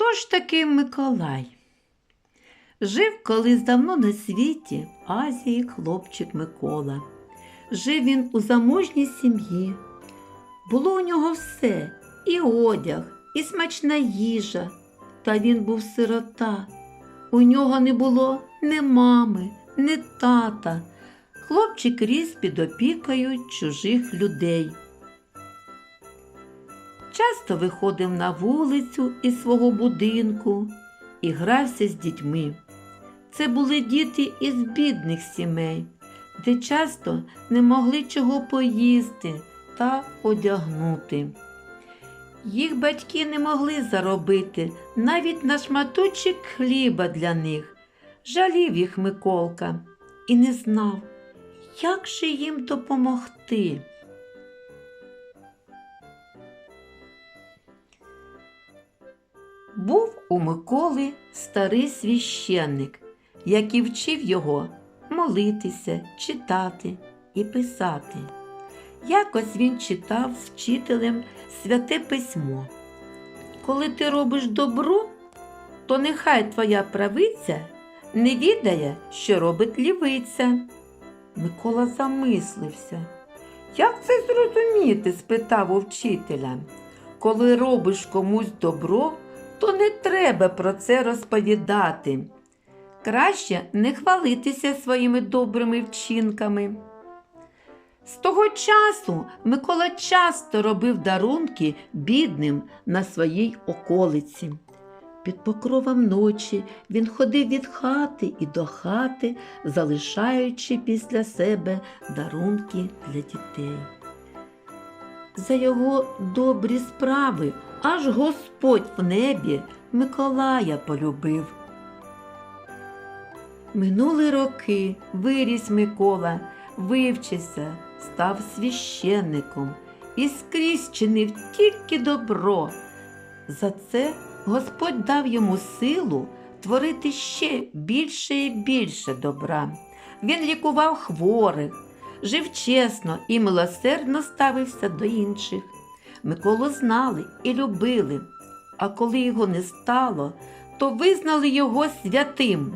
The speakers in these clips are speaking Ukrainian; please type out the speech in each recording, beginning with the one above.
Хто ж такий Миколай? Жив колись давно на світі в Азії хлопчик Микола. Жив він у заможній сім'ї. Було у нього все і одяг, і смачна їжа. Та він був сирота. У нього не було ні мами, ні тата. Хлопчик ріс під опікою чужих людей. Часто виходив на вулицю із свого будинку і грався з дітьми. Це були діти із бідних сімей, де часто не могли чого поїсти та одягнути. Їх батьки не могли заробити навіть на шматочок хліба для них. Жалів їх Миколка і не знав, як же їм допомогти. Був у Миколи старий священник, який вчив його молитися, читати і писати. Якось він читав з вчителем святе письмо. Коли ти робиш добро, то нехай твоя правиця не відає, що робить лівиця. Микола замислився. Як це зрозуміти? спитав у вчителя. Коли робиш комусь добро, то не треба про це розповідати. Краще не хвалитися своїми добрими вчинками. З того часу Микола часто робив дарунки бідним на своїй околиці. Під покровом ночі він ходив від хати і до хати, залишаючи після себе дарунки для дітей. За його добрі справи аж Господь в небі Миколая полюбив. Минули роки, виріс Микола, вивчився, став священником і скрізь чинив тільки добро. За це Господь дав йому силу творити ще більше і більше добра. Він лікував хворих, жив чесно і милосердно ставився до інших. Миколу знали і любили, а коли його не стало, то визнали його святим.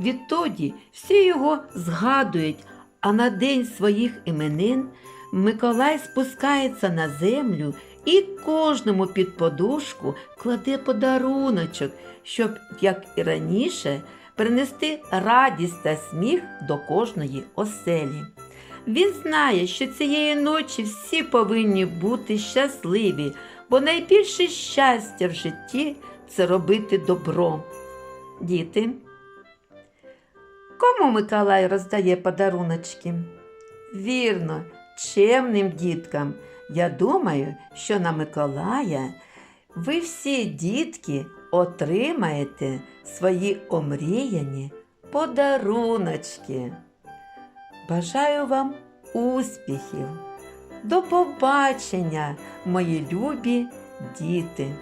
Відтоді всі його згадують, а на день своїх іменин Миколай спускається на землю і кожному під подушку кладе подаруночок, щоб, як і раніше, принести радість та сміх до кожної оселі. Він знає, що цієї ночі всі повинні бути щасливі, бо найбільше щастя в житті це робити добро. Діти. Кому Миколай роздає подаруночки? Вірно, чемним діткам. Я думаю, що на Миколая ви всі дітки отримаєте свої омріяні подаруночки. Бажаю вам успіхів. До побачення, мої любі діти!